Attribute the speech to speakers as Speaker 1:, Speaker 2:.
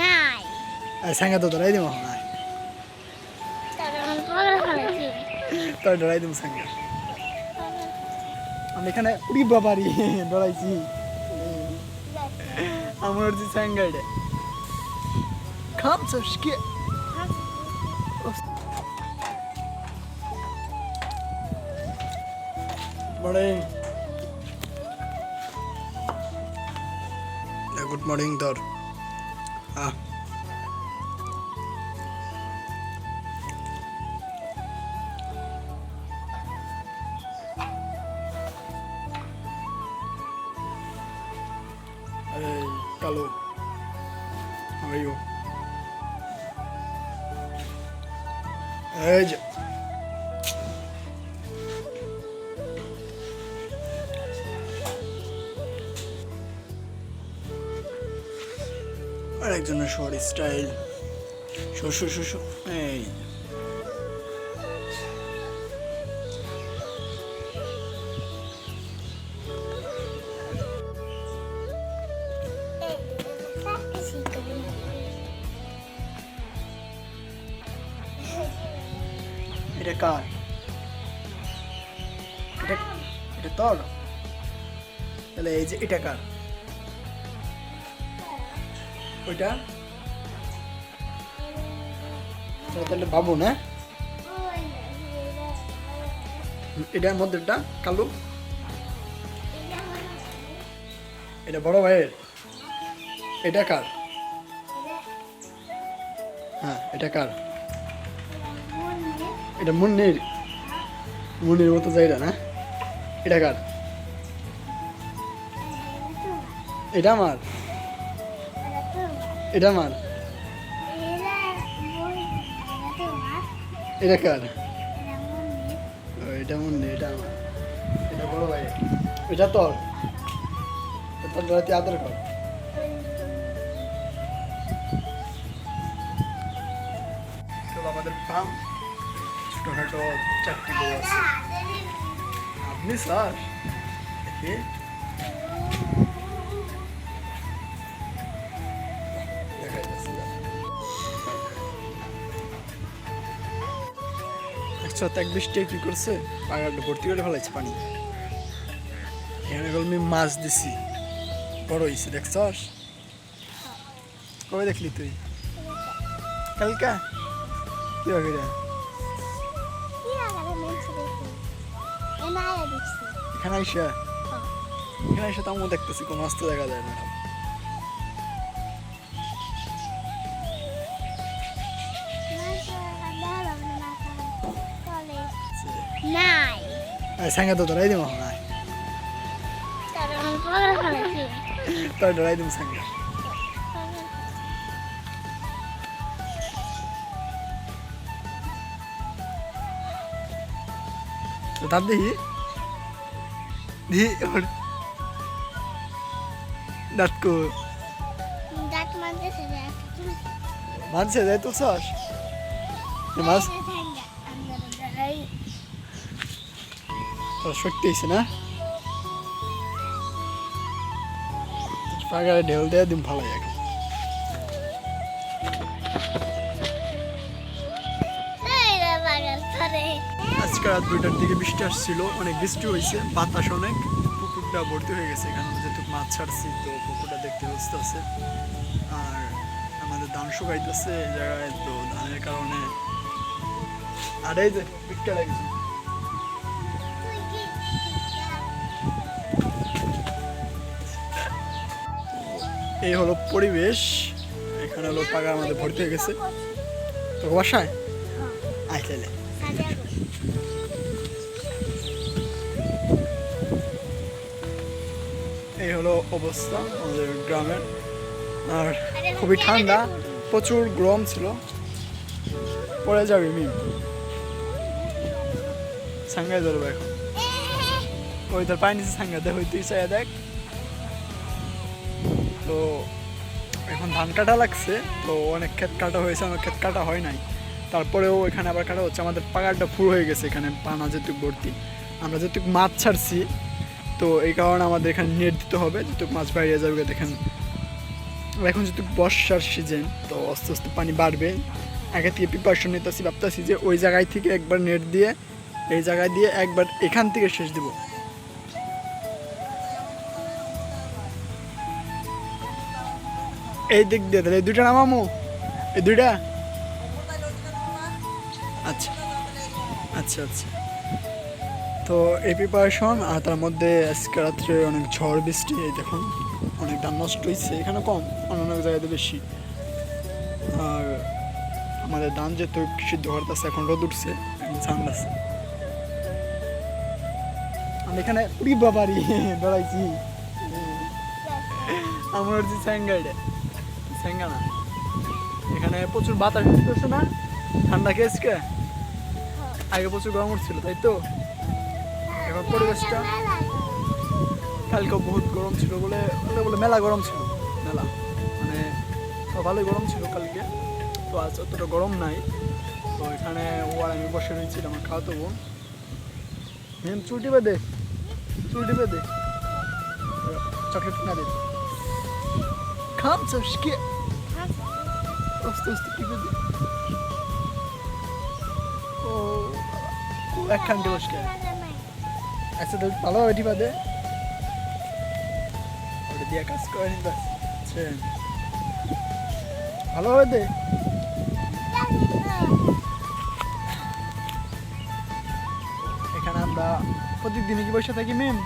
Speaker 1: নাই
Speaker 2: সাঙ্গা তো ধরাই দিব না তোর ধরাই দিব সাঙ্গা। আমি এখানে উড়ি বাবারি ধরাইছি। আমার হচ্ছে সাঙ্গা এটা। খামছস কি? মর্নিং গুড মর্নিং তোর আহ Ah. É, Calor. Aí, ó. É, একজনের শর্ট স্টাইল। শ্বশুর শ্বশুর এই। এটা কার? এটা এটা তোর? তাহলে এই যে এটা কার? ওইটা? তাহলে বাবু না এটার মধ্যেটা কালু? এটা বড় ভাইয়ের? এটা কার? হ্যাঁ এটা কার? এটা মুন্নির। মুন্নির মতো জায়গা, না? এটা কার? এটা আমার। এটা আমার এটা কার? এটা মুন্নি এটা আমার। এটা বড় ভাই। এটা তোর। তোর রাতে আদর কর। আমাদের ফার্ম ছোটখাটো চারটি গরু আছে। আপনি স্যার? দেখছ এক বৃষ্টি কি করছে পাগাটা ভর্তি করে ফেলাইছে পানি। এখানে আমি মাছ দিছি। বড় হয়েছে দেখছস? কবে দেখলি তুই? কালকা? কি হবে রে এখানে আইসা? এখানে আইসা তো আমিও দেখতেছি কোনো মাছ তো দেখা যায় না। সাঙ্গা তো ধরাই দিব
Speaker 1: ফেলেছি
Speaker 2: তোর ধরাই দিব সাঙ্গা তো তার দেখি দেখি দাঁত কো।
Speaker 1: দাঁত
Speaker 2: মানছে মাছ তোর সত্যি হয়েছে না পাগারে ঢেউ দেওয়া দিন ভালো লাগে আজকে রাত দুইটার দিকে বৃষ্টি আসছিল, অনেক বৃষ্টি হয়েছে, বাতাস অনেক, পুকুরটা ভর্তি হয়ে গেছে, এখানে যেহেতু মাছ ছাড়ছি, তো পুকুরটা দেখতে ব্যস্ত আছে। আর আমাদের ধান শুকাইতেছে এই জায়গায়, তো ধানের কারণে আর এই যে পিকটা লাগছে। এই হলো পরিবেশ। এখানে হলো পাগা আমাদের ভর্তি হয়ে গেছে। তো বাসায়? আয় তাহলে এই হলো অবস্থা আমাদের গ্রামের। আর খুবই ঠান্ডা প্রচুর গরম ছিল। পরে যাবি মিম। সাঙ্গায় ধরবো এখন। ওই তোর পানি নিচে সাঙ্গা দেখ ওই তুই চাই দেখ। তো এখন ধান কাটা লাগছে, তো অনেক ক্ষেত কাটা হয়েছে, আমার ক্ষেত কাটা হয় নাই। তারপরেও এখানে আবার কাটা হচ্ছে, আমাদের পাগারটা ফুল হয়ে গেছে এখানে, পানা যেটুক ভর্তি। আমরা যেটুক মাছ ছাড়ছি, তো এই কারণে আমাদের এখানে নেট দিতে হবে, যেটুক মাছ বাইরে যাবে দেখেন। এখন যেহেতু বর্ষার সিজন তো আস্তে আস্তে পানি বাড়বে। আগে থেকে প্রিপারেশন নিতেছি ভাবতেছি যে ওই জায়গায় থেকে একবার নেট দিয়ে, এই জায়গায় দিয়ে একবার এখান থেকে শেষ দিব। এই দিক দিয়ে, তাহলে এই দুইটা নামামো। এই দুইটা? আচ্ছা। আচ্ছা আচ্ছা। তো এই প্রিপারেশন আর তার মধ্যে আজকে রাত্রে অনেক ঝড়, বৃষ্টি, এই দেখুন, অনেক ধান নষ্ট হয়েছে এখানে কম, অন্য অনেক জায়গাতে বেশি। আর আমাদের ধান যেহেতু সিদ্ধ করতেছে এখন রোদ উঠছে, এখন আছে। আমি এখানে উড়ি বাবারি ডরাইছি আমার হচ্ছে স্যাঙ্গাইডে স্যাঙ্গা না এখানে প্রচুর বাতাস উঠতেছে না? ঠান্ডা খেয়েছে আগে প্রচুর গরম উঠছিল, তাই তো? এখন পরিবেশটা কালকে বহুত গরম ছিল বলে বলে বলে মেলা গরম ছিল, মেলা। মানে ভালোই গরম ছিল কালকে, তো আজ অতটা গরম নাই। তো এখানে ও আর আমি বসে রয়েছিলাম আমার খাওয়াতো বোন। মেম চুটি বেঁধে চুটি বেঁধে চকলেট না দে। খাচ্ছিস কি আস্তে আস্তে কি বেঁধে ও একখান দিবস কে আচ্ছা তো ভালো হবে ঠিক ওটা দিয়ে কাজ করে বাস ভালো হবে দে এখানে আমরা প্রত্যেকদিনই কি বসে থাকি ম্যাম